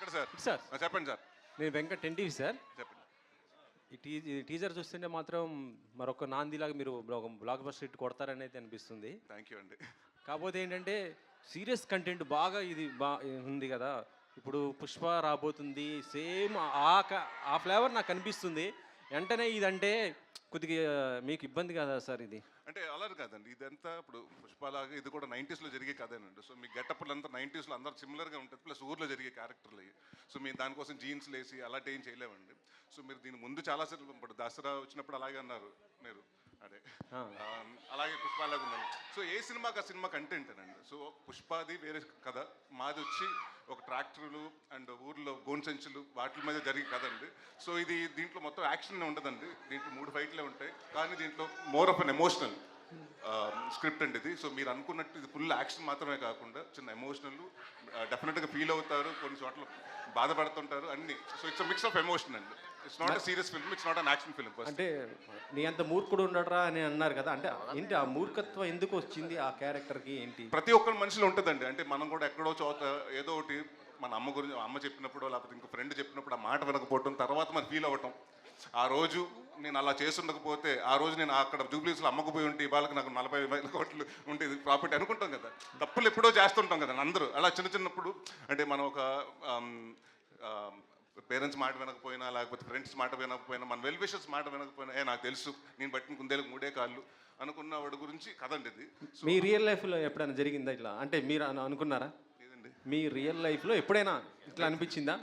ఎక్కడ sir? Sir. చెప్పండి sir. నేను వెంకట్ ఎన్టీవీ సార్. చెప్పండి. ఈ టీ టీజర్ చూస్తుంటే మాత్రం మరొక నాందిలాగా మీరు బ్లాక్ బస్టర్ హిట్ కొడతారని అయితే అనిపిస్తుంది. థ్యాంక్ యూ అండి. కాకపోతే ఏంటంటే సీరియస్ కంటెంట్ బాగా ఇది బా ఉంది కదా. ఇప్పుడు పుష్ప రాబోతుంది సేమ్ ఆ ఆ ఫ్లేవర్ నాకు కనిపిస్తుంది వెంటనే ఇదంటే కొద్దిగా మీకు ఇబ్బంది కదా సార్ ఇది. అంటే అలా కాదండి. ఇదంతా ఇప్పుడు పుష్పలాగా ఇది కూడా 90s లో జరిగే కథేనండి. సో మీ గెటప్లు అంతా 90s లో అందరూ సిమిలర్గా ఉంటుంది. ప్లస్ ఊర్లో జరిగే క్యారెక్టర్లు ఇవి. సో మేము దానికోసం జీన్స్ లేసి అలాంటి ఏం చేయలేమండి సో మీరు దీని ముందు చాలా సార్లు ఇప్పుడు దసరా వచ్చినప్పుడు అలాగే అన్నారు మీరు. అదే. అలాగే పుష్పలాగా ఉందండి సో ఏ సినిమాకి ఆ సినిమా కంటెంట్ అండి? సో పుష్పాది వేరే కథ. మాది వచ్చి ఒక ట్రాక్టర్లు అండ్ ఊర్లో గోన్ సంచులు వాటి మీద జరిగే కథ అండి సో ఇది దీంట్లో మొత్తం యాక్షన్ ఉండదండి. దీంట్లో మూడు ఫైట్లే ఉంటాయి. కానీ దీంట్లో more of an emotional. Script అండి ఇది. సో మీరు అనుకున్నట్టు ఇది ఫుల్ యాక్షన్ మాత్రమే కాకుండా చిన్న ఎమోషనల్ డెఫినెట్గా ఫీల్ అవుతారు కొన్ని చోట్ల బాధపడుతుంటారు అన్ని. So it's mix of emotion అండి. It's not serious film it's not an action film అంటే నీ అంత మూర్ఖుడు ఉండడరా అని అన్నారు కదా. అంటే ఏంటి ఆ మూర్ఖత్వం ఎందుకు వచ్చింది ఆ క్యారెక్టర్కి ఏంటి? ప్రతి ఒక్కరి మనిషిలో ఉంటుందండి. అంటే మనం కూడా ఎక్కడో చోట ఏదో ఒకటి మన అమ్మ గురించి అమ్మ చెప్పినప్పుడు లేకపోతే ఇంకో ఫ్రెండ్ చెప్పినప్పుడు ఆ మాట వినకపోవటం తర్వాత మనం ఫీల్ అవ్వటం. ఆ రోజు నేను అలా చేస్తుండకపోతే ఆ రోజు నేను అక్కడ జూబ్లీస్లో అమ్మకపోయి ఉంటే ఇవాళకి నాకు నలభై వేల కోట్లు ఉండేది ప్రాఫిట్ అనుకుంటాం కదా. తప్పులు ఎప్పుడో చేస్తుంటాం కదా అందరూ. అలా చిన్న చిన్నప్పుడు అంటే మనం ఒక పేరెంట్స్ మాట వినకపోయినా లేకపోతే ఫ్రెండ్స్ మాట వినకపోయినా మన వెల్ విషర్స్ మాట వినకపోయినా ఏ నాకు తెలుసు నేను పట్టిన కుందేలకు మూడే కాళ్ళు అనుకున్న వాడి గురించి కదండి ఇది. మీ రియల్ లైఫ్లో ఎప్పుడైనా జరిగిందా ఇట్లా? అంటే మీరు అనుకున్నారా? ఇదండి మీ రియల్ లైఫ్లో ఎప్పుడైనా ఇట్లా అనిపించిందా?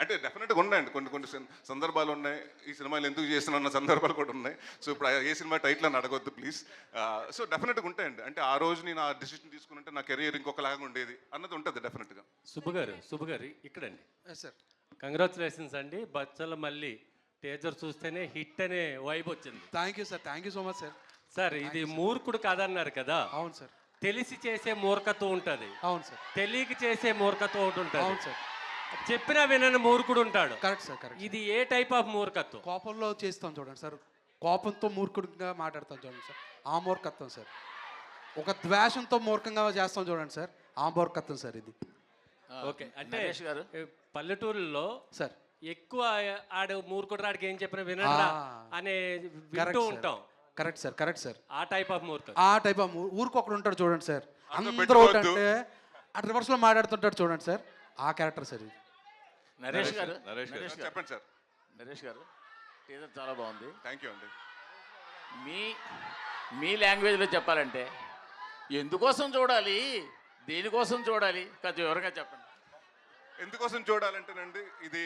అంటే డెఫినెట్గా ఉన్నాయండి. కొన్ని కొన్ని సందర్భాలు ఉన్నాయి. ఈ సినిమాలు ఎందుకు చేస్తున్నా సందర్భాలు కూడా ఉన్నాయి. సో ఇప్పుడు ఏ సినిమా టైటిల్ అని అడగొద్దు ప్లీజ్ సో డెఫినెట్గా ఉంటాయండి. అంటే ఆ రోజు నేను ఆ డిసిషన్ తీసుకుంటే నా కెరియర్ ఇంకొకలాగా ఉండేది అన్నది ఉంటుంది డెఫినెట్గా సుబ్బు గారు సుబ్బు గారు ఇక్కడండి సార్ కంగ్రాచులేషన్స్ అండి. బచ్చల మళ్ళీ టేజర్ చూస్తేనే హిట్ అనే వైబ్ వచ్చింది. Thank you sir thank you so much sir sir ఇది మూర్ఖుడు కాదన్నారు కదా. అవును సార్ తెలిసి చేసే మూర్ఖత్వం ఉంటుంది. అవును సార్. తెలియక చేసే మూర్ఖత్వం ఒకటి అవును ఉంటుంది సార్. చెప్పినా వినని మూర్ఖుడు ఉంటాడు. కరెక్ట్ సార్ కరెక్ట్ ఇది ఏ టైప్ ఆఫ్ మూర్ఖత్వం? కోపంలో చేస్తాం చూడండి సార్. కోపంతో మూర్ఖుడిగా మాట్లాడతాం చూడండి సార్. ఆ మూర్ఖత్వం సార్. ఒక ద్వేషంతో మూర్ఖంగా చేస్తాం చూడండి సార్. ఆ మూర్ఖత్వం సార్ ఇది. ఓకే అంటే నరేష్ గారు. ఏ, పల్లెటూరులో సార్. ఎక్కువ ఆడు మూర్ఖుడు రాడికి ఏం చెప్పినా వినడా. అనే వింటూ ఉంటాం. కరెక్ట్ సార్ కరెక్ట్ సార్ ఆ టైప్ ఆఫ్ మూర్ఖత్వం ఆ టైప్ ఆఫ్ ఊరికి ఒకడు ఉంటాడు చూడండి సార్ అందరూ పెట్టుకోవద్దు. అంటే అటు రివర్స్లో మాట్లాడుతుంటాడు చూడండి సార్ ఆ క్యారెక్టర్ సార్ ఇది. నరేష్ గారు. నరేష్ గారు. చెప్పండి సార్ నరేష్ గారు. టీజర్ చాలా బాగుంది. థ్యాంక్ యూ అండి. మీ మీ లాంగ్వేజ్లో చెప్పాలంటే ఎందుకోసం చూడాలి? దేనికోసం చూడాలి? కొంచెం వివరంగా చెప్పండి. ఎందుకోసం చూడాలంటేనండి ఇది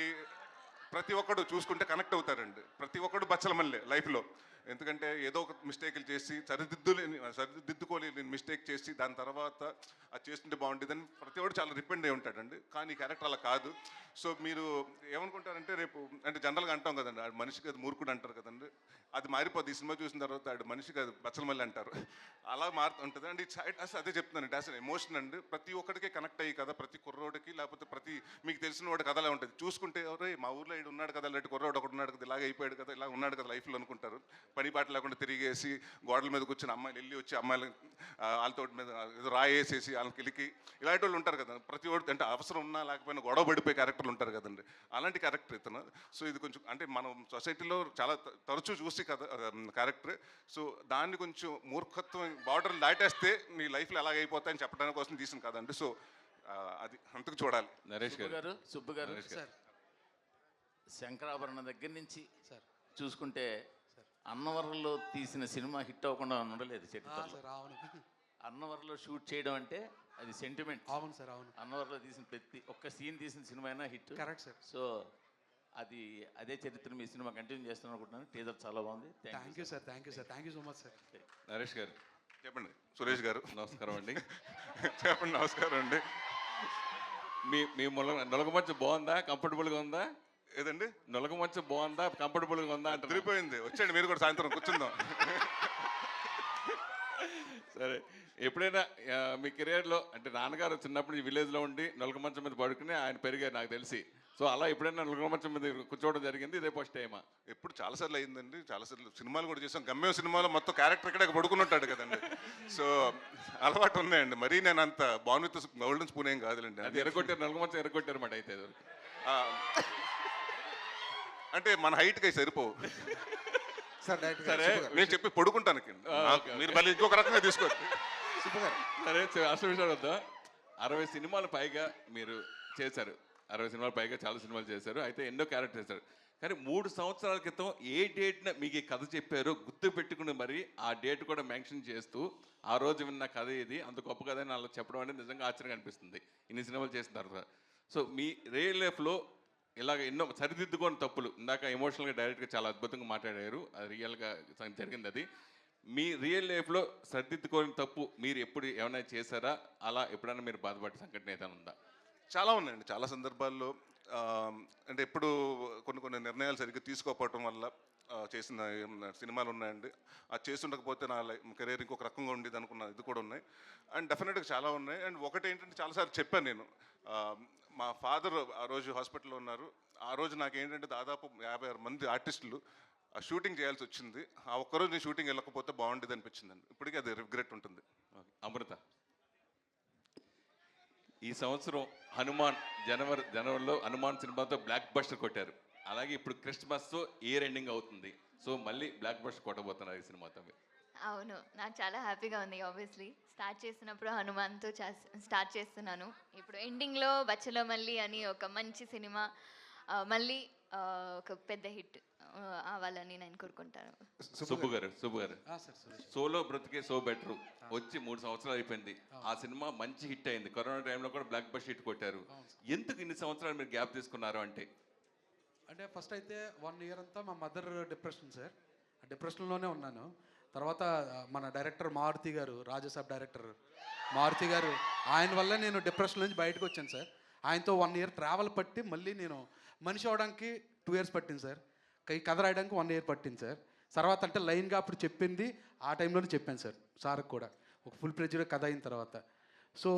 ప్రతి ఒక్కడు చూసుకుంటే కనెక్ట్ అవుతారండి. ప్రతి ఒక్కడు బచ్చల మళ్ళీ లైఫ్లో. ఎందుకంటే ఏదో ఒక మిస్టేక్లు చేసి సరిదిద్దులేని సరిదిద్దుకోలేని మిస్టేక్ చేసి దాని తర్వాత అది చేస్తుంటే బాగుంటుందని ప్రతి ఒక్కడు చాలా రిపెండ్ అయి ఉంటాడండి. కానీ క్యారెక్టర్ అలా కాదు. సో మీరు ఏమనుకుంటారంటే రేపు అంటే జనరల్గా అంటాం కదండి ఆడు మనిషికి అది మూర్ఖుడు అంటారు కదండి. అది మారిపోద్ది ఈ సినిమా చూసిన తర్వాత ఆడు మనిషికి అది బచ్చల అంటారు. అలా మారుతూ ఉంటుంది. అండ్ ఇట్స్ అసలు అదే చెప్తున్నాను డాస్ ఎమోషన్ అండి. ప్రతి ఒక్కడికి కనెక్ట్ అయ్యి కదా ప్రతి కుర్రోడికి లేకపోతే ప్రతి మీకు తెలిసిన వాడి కథలా ఉంటుంది. చూసుకుంటే ఎవరే మా ఊర్లో ఇడు ఉన్నాడు కదా ఇలాంటి కుర్రోడు ఒకడు ఉన్నాడు కదా ఇలాగ అయిపోయాడు కదా ఇలా ఉన్నాడు కదా లైఫ్లో అనుకుంటారు. పని పాట లేకుండా తిరిగేసి గోడల మీద కూర్చొని అమ్మాయిలు వెళ్ళి వచ్చి అమ్మాయిలు వాళ్ళతో మీద ఏదో రాయేసేసి వాళ్ళకి కిలికి. ఇలాంటి వాళ్ళు ఉంటారు కదా ప్రతి ఒక్కటి అంటే అవసరం ఉన్నా లేకపోయినా గొడవ పడిపోయే క్యారెక్టర్లు ఉంటారు కదండి. అలాంటి క్యారెక్టర్ ఇతను. సో ఇది కొంచెం అంటే మనం సొసైటీలో చాలా తరచూ చూసి కథ క్యారెక్టర్. సో దాన్ని కొంచెం మూర్ఖత్వం బార్డర్ దాటేస్తే నీ లైఫ్లో ఎలాగైపోతాయని చెప్పడానికి కోసం తీసిన కదండి సో అది అంతకు చూడాలి. నరేష్ గారు. గారు సుబ్బు గారు. సార్. శంకరాభరణ దగ్గర నుంచి సార్. చూసుకుంటే అన్నవరంలో తీసిన సినిమా హిట్ అవ్వకుండా ఉండలేదు చరిత్రలో అన్నవరంలో షూట్ చేయడం అంటే అది సెంటిమెంట్ అవును సార్ అవును. అన్నవరంలో తీసిన ప్రతి ఒక్క సీన్ తీసిన సినిమా అయినా హిట్. కరెక్ట్ సార్ సో అది అదే చరిత్ర మీ సినిమా కంటిన్యూ చేస్తాను అనుకుంటున్నాను. టీజర్ చాలా బాగుంది. Thank thank you sir thank you sir thank you so much sir Naresh garu చెప్పండి. సురేష్ గారు. నమస్కారం అండి. చెప్పండి నమస్కారం అండి. మీ మీ ముల నొలగ మంచు బాగుందా? కంఫర్టబుల్గా ఉందా? ఏదండి? నొలగ మంచు బాగుందా? కంఫర్టబుల్గా ఉందా అంటారు తిరిగిపోయింది. వచ్చండి మీరు కూడా సాయంత్రం కూర్చుందాం. సరే ఎప్పుడైనా మీ కెరియర్లో అంటే నాన్నగారు చిన్నప్పుడు విలేజ్లో ఉండి నొలక మంచం మీద పడుకుని ఆయన పెరిగారు నాకు తెలిసి. సో అలా ఎప్పుడైనా నలుగురు మంచం మీద కూర్చోవడం జరిగింది? ఇదే ఫస్ట్ టైమా? ఎప్పుడు చాలాసార్లు అయిందండి. చాలాసార్లు సినిమాలు కూడా చేసాం గమ్యం సినిమాలో మొత్తం క్యారెక్టర్ ఇక్కడ పడుకున్నట్టాడు కదండి. సో అలవాటు ఉన్నాయండి. మరీ నేను అంత విత్ గోల్డెన్ స్పూన్ ఏం కాదులేండి. అది ఎరగొట్టారు నలుగురు మంచం ఎరగొట్టారు మాట అయితే. అంటే మన హైట్కి అవి సరిపోవు. సార్ డైరెక్ట్ సరే. నేను చెప్పి పడుకుంటాను నాకు మీరు మళ్ళీ ఇంకొక రకంగా తీసుకోండి. సరే అసలు విషయాలు వద్దా అరవై సినిమాలు పైగా మీరు చేశారు. అరవై సినిమాలు పైగా చాలా సినిమాలు చేశారు. అయితే ఎన్నో క్యారెక్టర్ చేశారు. కానీ మూడు సంవత్సరాల క్రితం ఏ డేట్న మీకు ఈ కథ చెప్పారో గుర్తు పెట్టుకుని మరి ఆ డేట్ కూడా మెన్షన్ చేస్తూ ఆ రోజు విన్న కథ ఇది. అంత గొప్ప కథ అని అలా చెప్పడం అనేది నిజంగా ఆశ్చర్యంగా అనిపిస్తుంది. ఇన్ని సినిమాలు చేసిన తర్వాత. సో మీ రియల్ లైఫ్లో ఇలాగ ఎన్నో సరిదిద్దుకోని తప్పులు. ఇందాక ఎమోషనల్గా డైరెక్ట్గా చాలా అద్భుతంగా మాట్లాడారు. అది రియల్గా జరిగింది అది. మీ రియల్ లైఫ్లో సరిదిద్దుకోని తప్పు మీరు ఎప్పుడు ఏమైనా చేశారా? అలా ఎప్పుడైనా మీరు బాధపడే సంఘటన ఏదైనా ఉందా? చాలా ఉన్నాయండి. చాలా సందర్భాల్లో అంటే ఎప్పుడు కొన్ని కొన్ని నిర్ణయాలు సరిగ్గా తీసుకోకపోవటం వల్ల చేసిన సినిమాలు ఉన్నాయండి. అది చేస్తుండకపోతే నా కెరీర్ ఇంకొక రకంగా ఉండేది అనుకున్న ఇది కూడా ఉన్నాయి. అండ్ డెఫినెట్గా చాలా ఉన్నాయి. అండ్ ఒకటి ఏంటంటే చాలాసార్లు చెప్పాను నేను. మా ఫాదర్ ఆ రోజు హాస్పిటల్లో ఉన్నారు. ఆ రోజు నాకు ఏంటంటే దాదాపు యాభై ఆరు మంది ఆర్టిస్టులు ఆ షూటింగ్ చేయాల్సి వచ్చింది. ఆ ఒక్కరోజు నేను షూటింగ్ వెళ్ళకపోతే బాగుండేది అనిపించిందండి. ఇప్పటికీ అది రిగ్రెట్ ఉంటుంది. అమృత. ఈ సంవత్సరం హనుమాన్ జనవరి జనవరిలో హనుమాన్ సినిమాతో బ్లాక్ బస్టర్ కొట్టారు. అలాగే ఇప్పుడు క్రిస్మస్తో ఇయర్ ఎండింగ్ అవుతుంది. సో మళ్ళీ బ్లాక్ బస్టర్ కొట్టబోతున్నారు ఈ సినిమాతో. మీరు. అవును నాకు చాలా హ్యాపీగా ఉంది ఆబ్వియస్లీ స్టార్ట్ చేసినప్పుడు హనుమాన్తో స్టార్ట్ చేస్తున్నాను. ఇప్పుడు ఎండింగ్లో బచ్చలో మళ్ళీ అని ఒక మంచి సినిమా మళ్ళీ ఒక పెద్ద హిట్ అవ్వాలని నేను కోరుకుంటాను. సుబ్బు గారు సుబ్బు గారు ఆ, సార్ సురేష్ సోలో బ్రతికే సో బెటర్. వచ్చి మూడు సంవత్సరాలు అయిపోయింది. ఆ. సినిమా మంచి హిట్ అయింది. కరోనా టైంలో కూడా బ్లాక్ బస్టర్ హిట్ కొట్టారు. ఎందుకు ఇన్ని సంవత్సరాలు మీరు గ్యాప్ తీసుకున్నారు అంటే? అంటే ఫస్ట్ అయితే వన్ ఇయర్ అంతా మా మదర్ డిప్రెషన్ సార్. ఆ డిప్రెషన్లోనే ఉన్నాను. తర్వాత మన డైరెక్టర్ మారుతి గారు రాజసాబ్ డైరెక్టర్ మారుతి గారు ఆయన వల్ల నేను డిప్రెషన్ నుంచి బయటకు వచ్చాను సార్. ఆయనతో వన్ ఇయర్ ట్రావెల్ పట్టి మళ్ళీ నేను మనిషి అవడానికి టూ ఇయర్స్ పట్టింది సార్. ఈ కథ రాయడానికి వన్ ఇయర్ పట్టింది సార్. తర్వాత అంటే లైన్గా అప్పుడు చెప్పింది ఆ టైంలోనే చెప్పాను సార్ సార్కి కూడా. ఒక ఫుల్ ప్రెజర్ కథ అయిన తర్వాత. సో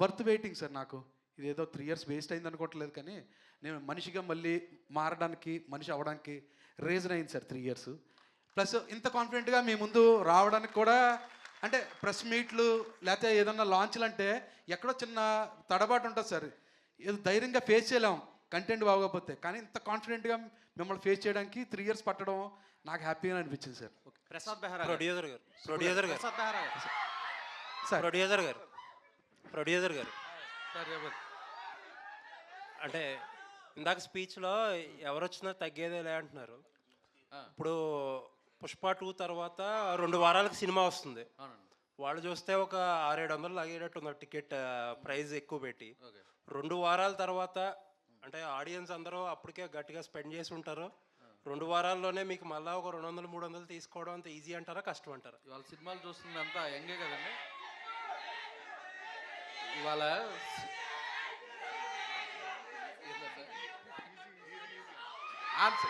వర్త్ వెయిటింగ్ సార్ నాకు. ఇదేదో త్రీ ఇయర్స్ వేస్ట్ అయింది అనుకోవట్లేదు కానీ నేను మనిషిగా మళ్ళీ మారడానికి మనిషి అవ్వడానికి రీజన్ అయింది సార్ త్రీ ఇయర్స్. ప్లస్ ఇంత కాన్ఫిడెంట్గా మీ ముందు రావడానికి కూడా అంటే ప్రెస్ మీట్లు లేకపోతే ఏదన్నా లాంచ్లు అంటే ఎక్కడో చిన్న తడబాటు ఉంటుంది సార్. ఏదో ధైర్యంగా ఫేస్ చేయలేం కంటెంట్ బాగోకపోతే. కానీ ఇంత కాన్ఫిడెంట్గా మిమ్మల్ని ఫేస్ చేయడానికి త్రీ ఇయర్స్ పట్టడం నాకు హ్యాపీగా అనిపించింది sir. Prasad Behara producer garu. Producer garu. Prasad Behara sir. Producer garu. Producer garu. అంటే ఇందాక స్పీచ్లో ఎవరు వచ్చినా తగ్గేదేలే అంటున్నారు. ఇప్పుడు పుష్ప టూ తర్వాత రెండు వారాలకు సినిమా వస్తుంది. వాళ్ళు చూస్తే ఒక ఆరేడు వందలు లాగేటట్టు ఉంది టికెట్ ప్రైస్ ఎక్కువ పెట్టి. రెండు వారాల తర్వాత అంటే ఆడియన్స్ అందరూ అప్పటికే గట్టిగా స్పెండ్ చేసి ఉంటారు. రెండు వారాల్లోనే మీకు మళ్ళీ ఒక రెండు వందలు మూడు వందలు తీసుకోవడం అంత ఈజీ అంటారా కష్టం అంటారా? ఇవాళ సినిమాలు చూస్తుంది అంతా యంగే కదండి. ఇవాళ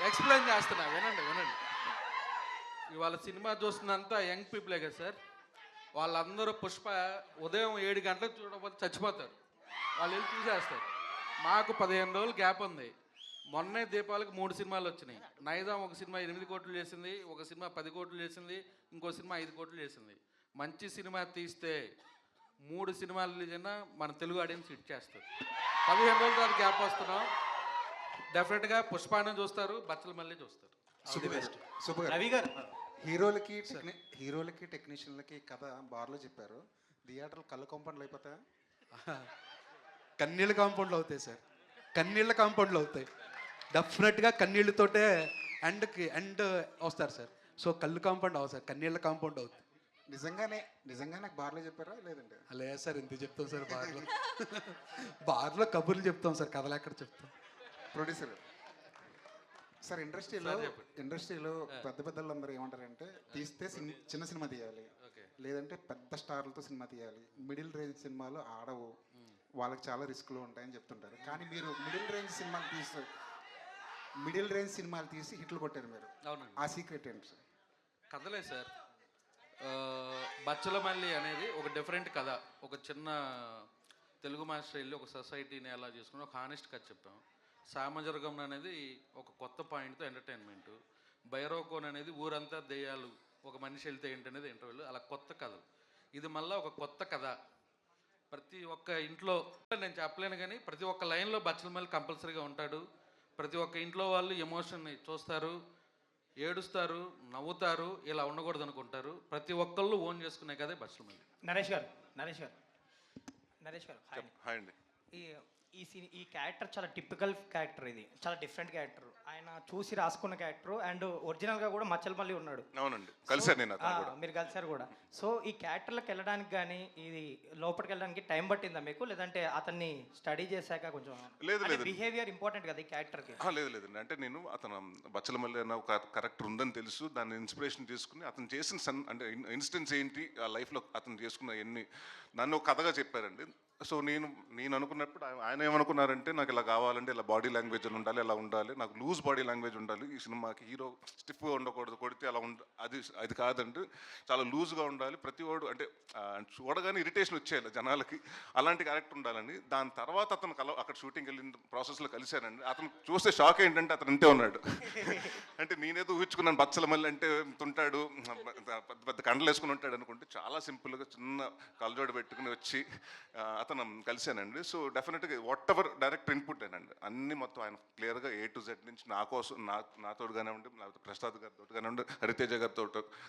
ఎక్స్ప్లెయిన్ చేస్తున్నా వినండి వినండి. ఇవాళ సినిమా చూస్తున్నంతా యంగ్ పీపులే కదా సార్. వాళ్ళందరూ పుష్ప ఉదయం ఏడు గంటలకు చూడకపోతే చచ్చిపోతారు. వాళ్ళు వెళ్ళి చూసేస్తారు. మాకు పదిహేను రోజులు గ్యాప్ ఉంది. మొన్నే దీపావళికి మూడు సినిమాలు వచ్చినాయి. నైజాం ఒక సినిమా ఎనిమిది కోట్లు చేసింది ఒక సినిమా పది కోట్లు చేసింది ఇంకో సినిమా ఐదు కోట్లు చేసింది. మంచి సినిమా తీస్తే మూడు సినిమాలు రిలీజ్ అయినా మన తెలుగు ఆడియన్స్ హిట్ చేస్తారు. పదిహేను రోజుల తర్వాత గ్యాప్ వస్తున్నాం. డెఫినెట్గా పుష్పాన్ని చూస్తారు బచ్చలు మళ్ళీ చూస్తారు. సూపర్ రవి గారు హీరోలకి హీరోలకి టెక్నీషియన్లకి కథ బార్లో చెప్పారు. థియేటర్లు కళ్ళు కంపౌండ్లు అయిపోతాయా? కన్నీళ్ళ కాంపౌండ్లు అవుతాయి సార్. కన్నీళ్ళ కాంపౌండ్లు అవుతాయి. డెఫినెట్గా కన్నీళ్ళతోటే ఎండ్కి ఎండ్ వస్తారు సార్. సో కళ్ళు కాంపౌండ్ అవ్వదు సార్. కన్నీళ్ళ కాంపౌండ్ అవుతుంది నిజంగానే నిజంగా నాకు బార్లో చెప్పారా లేదండి? అలా సార్ ఎందుకు చెప్తాం సార్ బార్లో. బార్లో కబుర్లు చెప్తాం సార్ కథలు ఎక్కడ చెప్తాం? ప్రొడ్యూసర్. సార్ ఇండస్ట్రీలో ఇండస్ట్రీలో పెద్ద పెద్దలందరూ ఏమంటారంటే తీస్తే చిన్న సినిమా తీయాలి. లేదంటే పెద్ద స్టార్లతో సినిమా తీయాలి. మిడిల్ రేంజ్ సినిమాలు ఆడవు. వాళ్ళకి చాలా రిస్క్లు ఉంటాయని చెప్తుంటారు. కానీ మీరు మిడిల్ రేంజ్ సినిమాలు తీసి మిడిల్ రేంజ్ సినిమాలు తీసి హిట్లు కొట్టారు మీరు. ఆ సీక్రెట్ ఏంటి సార్? కథలే సార్. ఆ, బచ్చలమల్లి అనేది ఒక డిఫరెంట్ కథ. ఒక చిన్న తెలుగు మాస్టర్ వెళ్ళి ఒక సొసైటీని ఎలా చేసుకుని ఒక హానెస్ట్ కథ చెప్పాం. సామజర్గం అనేది ఒక కొత్త పాయింట్తో ఎంటర్టైన్మెంట్. బైరోకోన్ అనేది ఊరంతా దెయ్యాలు ఒక మనిషి వెళ్తే ఏంటనేది ఇంటర్వ్యూలు అలా కొత్త కథ ఇది మళ్ళీ ఒక కొత్త కథ. ప్రతి ఒక్క ఇంట్లో నేను చెప్పలేను కానీ ప్రతి ఒక్క లైన్లో బచ్చలమల్లి కంపల్సరీగా ఉంటాడు. ప్రతి ఒక్క ఇంట్లో వాళ్ళు ఎమోషన్ని చూస్తారు ఏడుస్తారు నవ్వుతారు ఇలా ఉండకూడదు అనుకుంటారు ప్రతి ఒక్కళ్ళు ఓన్ చేసుకునే కదే బచ్చలమల్లి. నరేష్ గారు నరేష్ గారు. నరేష్ గారు హాయ్ అండి. హాయ్ అండి. ఈ ఈ సీన్ ఈ క్యారెక్టర్ చాలా టిపికల్ క్యారెక్టర్ ఇది. చాలా డిఫరెంట్ క్యారెక్టర్. ఆయన చూసి రాసుకున్న క్యారెక్టర్ అండ్ ఒరిజినల్గా కూడా మచ్చలమల్లి ఉన్నాడు. అవునండి. కలిసాను నేను అతను కూడా. మీరు కలిసారు కూడా. సో ఈ క్యారెక్టర్లకు వెళ్ళడానికి కానీ ఇది లోపలికి వెళ్ళడానికి టైం పట్టిందా మీకు? లేదంటే అతన్ని స్టడీ చేశాక కొంచెం లేదు, లేదు. బిహేవియర్ ఇంపార్టెంట్ కదా ఈ క్యారెక్టర్కి? ఆ, లేదు లేదండి. అంటే నేను అతను బచ్చలమల్లి అన్న ఒక కరెక్టర్ ఉందని తెలుసు. దాన్ని ఇన్స్పిరేషన్ తీసుకుని అతను చేసిన సన్ అంటే ఇన్స్టెన్స్ ఏంటి? ఆ లైఫ్లో అతను చేసుకున్న ఎన్ని నన్ను ఒక కథగా చెప్పారండి. సో నేను నేను అనుకున్నప్పుడు ఆయన- ఏమనుకున్నారంటే నాకు ఇలా కావాలంటే ఇలా బాడీ లాంగ్వేజ్ ఉండాలి ఇలా ఉండాలి నాకు లూజ్ బాడీ లాంగ్వేజ్ ఉండాలి ఈ సినిమాకి హీరో స్టిఫ్గా ఉండకూడదు కొడితే అలా ఉండ అది అది కాదండి. చాలా లూజ్గా ఉండాలి ప్రతి వాడు అంటే చూడగానే ఇరిటేషన్ వచ్చేయాలి జనాలకి. అలాంటి క్యారెక్టర్ ఉండాలని దాని తర్వాత అతను కల అక్కడ షూటింగ్ వెళ్ళిన ప్రాసెస్లో కలిశానండి. అతను చూస్తే షాక్ ఏంటంటే అతను ఇంతే ఉన్నాడు. అంటే నేనేదో ఊహించుకున్నాను బచ్చల మళ్ళీ అంటే తుంటాడు పెద్ద పెద్ద కండలు వేసుకుని ఉంటాడు అనుకుంటే చాలా సింపుల్గా చిన్న కలజోడు పెట్టుకుని వచ్చి ఆ, అతను కలిశానండి సో డెఫినెట్గా వాట్ ఎవర్ డైరెక్ట్ ఇన్పుట్ అండి అన్ని మొత్తం ఆయన క్లియర్గా ఏ టు జెడ్ నుంచి నా కోసం నా నాతో కానివ్వండి లేకపోతే ప్రసాద్ గారితో కానివ్వండి హరితేజ గారితో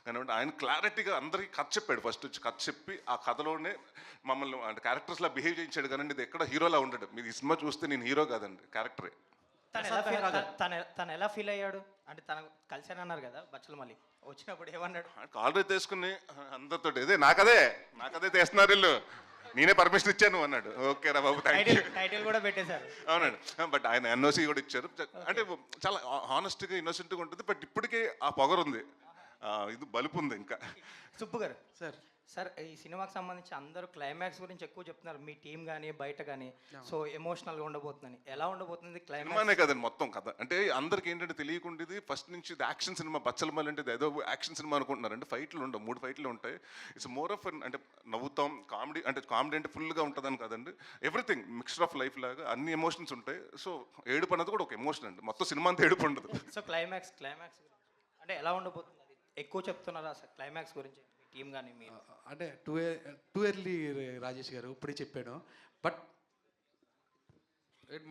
కానివ్వండి ఆయన క్లారిటీగా అందరికీ కథ చెప్పాడు ఫస్ట్ వచ్చి కథ చెప్పి ఆ కథలోనే మమ్మల్ని అంటే క్యారెక్టర్స్లా బిహేవ్ చేయించాడు కానీ ఇది ఎక్కడ హీరోలా ఉండడు. మీరు ఈ సినిమా చూస్తే నేను హీరో కాదండి క్యారెక్టరే తను ఎలా ఫీల్ తను తను ఎలా ఫీల్ అయ్యాడు? అంటే తను కలిసానన్నారు కదా బచ్చలమల్లి వచ్చినప్పుడు ఏమన్నాడు? ఆల్రెడీ తీసుకుని అందరితో ఇదే నాకదే నాకదే తెస్తున్నారు వీళ్ళు. నేనే పర్మిషన్ ఇచ్చాను అన్నాడు. ఓకే రా బాబు థ్యాంక్ యూ టైటిల్ కూడా పెట్టేశారు. అవునండి. బట్ ఆయన ఎన్ఓసి కూడా ఇచ్చారు. అంటే చాలా హానెస్ట్గా ఇన్నోసెంట్గా ఉంటుంది బట్ ఇప్పటికే ఆ పొగరు ఉంది ఆ, ఇది బలుపు ఉంది ఇంకా. సుబ్బు గారు. సార్ సార్ ఈ సినిమాకి సంబంధించి అందరూ క్లైమాక్స్ గురించి ఎక్కువ చెప్తున్నారు. మీ టీం కానీ బయట కానీ సో ఎమోషనల్గా ఉండబోతుందని. ఎలా ఉండబోతుంది క్లైమాక్స్ కదండి మొత్తం కథ. అంటే అందరికి ఏంటంటే తెలియకుండా ఫస్ట్ నుంచి ఇది యాక్షన్ సినిమా బచ్చలమల్లి అంటే ఏదో యాక్షన్ సినిమా అనుకుంటున్నారు అంటే ఫైట్లు ఉండవు మూడు ఫైట్లు ఉంటాయి. ఇట్స్ మోర్ ఆఫ్ అంటే నవ్వుతాం కామెడీ అంటే కామెడీ అంటే ఫుల్గా ఉంటుందని కదండి. ఎవ్రీథింగ్ మిక్స్చర్ ఆఫ్ లైఫ్ లాగా అన్ని ఎమోషన్స్ ఉంటాయి. సో ఏడుపు అన్నది కూడా ఒక ఎమోషన్ అండి. మొత్తం సినిమా అంతా ఏడుపు ఉండదు. సో క్లైమాక్స్ క్లైమాక్స్ అంటే ఎలా ఉండబోతుంది? ఎక్కువ చెప్తున్నారా సార్ క్లైమాక్స్ గురించి? టీం కానీ మీరు అంటే టూ టూ ఎర్లీ రాజేష్ గారు ఇప్పుడే చెప్పాను బట్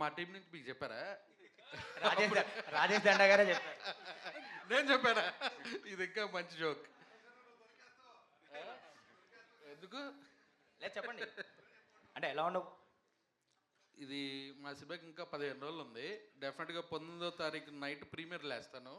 మా టీం నుంచి మీకు చెప్పారా? రాజేష్ దండ గారే చెప్పారు. నేను చెప్పానా? ఇది ఇంకా మంచి జోక్. ఎందుకు? లేదు చెప్పండి. అంటే ఎలా ఉండబో ఇది మా సినిమాకి ఇంకా పదిహేను రోజులు ఉంది. డెఫినెట్గా పంతొమ్మిదో తారీఖు నైట్ ప్రీమియర్ లేస్తాను.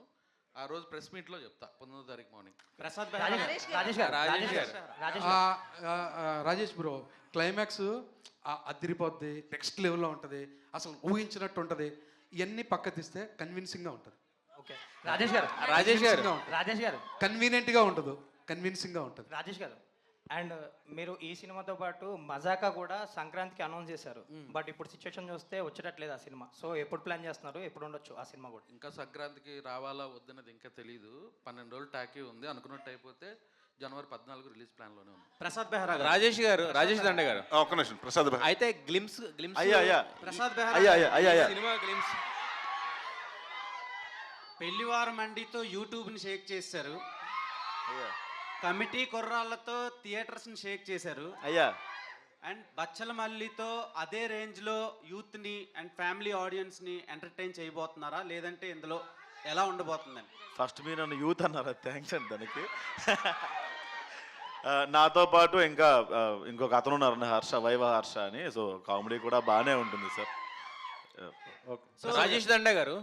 ఆ రోజు ప్రెస్ మీట్లో చెప్తా పంతొమ్మిదో తారీఖు మార్నింగ్. ప్రసాద్ రాజేష్ రాజేష్ గారు. రాజేష్ గారు. రాజేష్ ఆ, ఆ, ఆ, రాజేష్ బ్రో క్లైమాక్స్ అదిరిపోద్ది నెక్స్ట్ లెవెల్లో ఉంటుంది అసలు ఊహించినట్టు ఉంటుంది ఇవన్నీ పక్క తీస్తే కన్విన్సింగ్గా ఉంటుంది. ఓకే. రాజేష్ గారు. రాజేష్ గారు. రాజేష్ గారు. కన్వీనియంట్గా ఉండదు కన్విన్సింగ్గా ఉంటుంది. రాజేష్ గారు. అండ్ మీరు ఈ సినిమాతో పాటు మజాకా కూడా సంక్రాంతికి అనౌన్స్ చేశారు. బట్ ఇప్పుడు సిచ్యువేషన్ చూస్తే వచ్చేటట్లేదు ఆ సినిమా. సో ఎప్పుడు ప్లాన్ చేస్తున్నారు? ఎప్పుడు ఉండొచ్చు ఆ సినిమా కూడా? ఇంకా సంక్రాంతికి రావాలా వద్దన్నది ఇంకా తెలియదు పన్నెండు రోజులు టాకీ ఉంది. అనుకున్నట్టు అయిపోతే జనవరి పద్నాలుగు రిలీజ్ ప్లాన్లోనే ఉంది. ప్రసాద్ బెహ్రా రాజేష్ గారు రాజేష్ దండ గారు. ఒక్క నిమిషం. ప్రసాద్ భాయ్ అయితే గ్లిమ్స్ గ్లిమ్స్ అయ్యా, అయ్యా. ప్రసాద్ బెహ్రా అయ్యా, అయ్యా, అయ్యా, అయ్యా. Cinema glimpse. పెళ్ళివారం మండితో యూట్యూబ్ని షేక్ చేశారు కమిటీ కుర్రాళ్ళతో థియేటర్స్ని షేక్ చేశారు. అయ్యా. అండ్ బచ్చల మల్లితో అదే రేంజ్లో యూత్ని అండ్ ఫ్యామిలీ ఆడియన్స్ని ఎంటర్టైన్ చేయబోతున్నారా? లేదంటే ఇందులో ఎలా ఉండబోతుందని? ఫస్ట్ మీరు నన్ను యూత్ అన్నారు? థ్యాంక్స్ అండి దానికి నాతో పాటు ఇంకా ఇంకొక అతను ఉన్నారు హర్ష వైవ హర్ష అని. సో కామెడీ కూడా బాగానే ఉంటుంది సార్. రాజేష్ దండ గారు